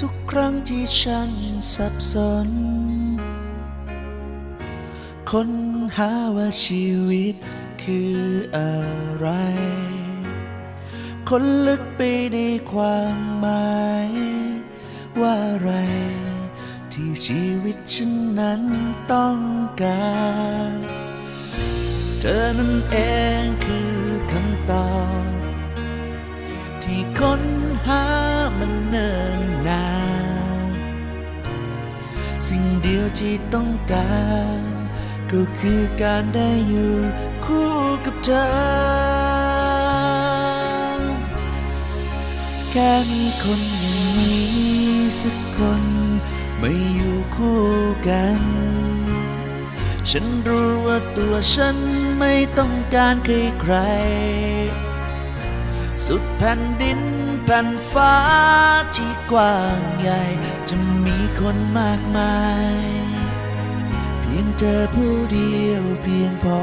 ทุกครั้งที่ฉันสับสน ค้นหาว่าชีวิตคืออะไร คนลึกไปในความหมาย ว่าอะไร ที่ชีวิตฉันนั้นต้องการ เธอนั้นเองคือคำตอบที่ค้น ที่ต้องการ ก็คือการได้อยู่คู่กับเธอ แค่มีคนอย่างนี้สักคนไม่อยู่คู่กัน ฉันรู้ว่าตัวฉันไม่ต้องการใครใคร สุดแผ่นดินแผ่นฟ้าที่กว้างใหญ่ จะมีคนมากมาย ยงเธอผู้เดียวเพียงพอ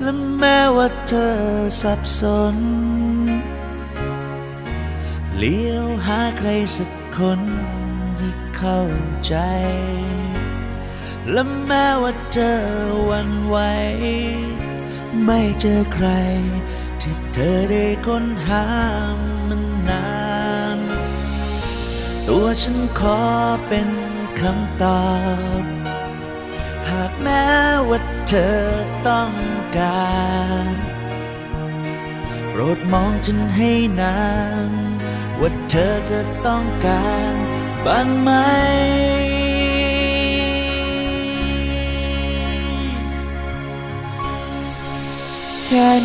และแม้ว่าเธอสับสน เลี้ยวหาใครสักคนที่เข้าใจ และแม้ว่าเธอวันไหว ไม่เจอใคร ที่เธอได้ค้นหามันนาน ตัวฉันขอเป็นคำตอบ หากแม้ว่าเธอต้องการ โปรดมองฉันให้นาน ว่าเธอจะต้องการบ้างไหม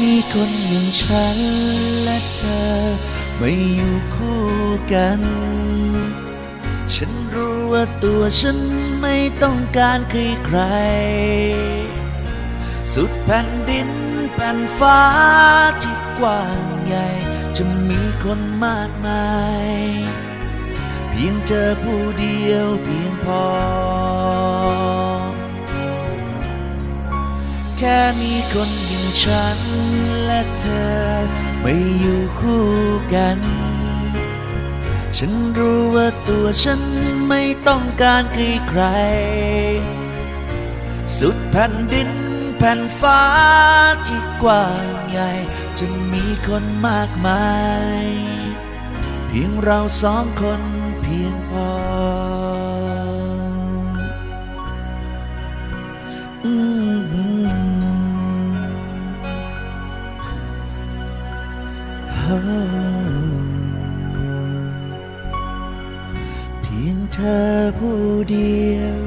มีคนอย่างฉันและเธอ ไม่อยู่คู่กัน ฉันรู้ว่าตัวฉันไม่ต้องการใครใคร สุดแผ่นดินแผ่นฟ้าที่กว้างใหญ่ จะมีคนมากมาย เพียงเธอผู้เดียวเพียงพอ แค่มีคนอย่างฉันและเธอไม่อยู่คู่กัน ฉันรู้ว่าตัวฉันไม่ต้องการใครใคร สุดแผ่นดินแผ่นฟ้าที่กว้างใหญ่จะมีคนมากมาย เพียงเราสองคนเพียงพอ อืม เธอผู้เดียว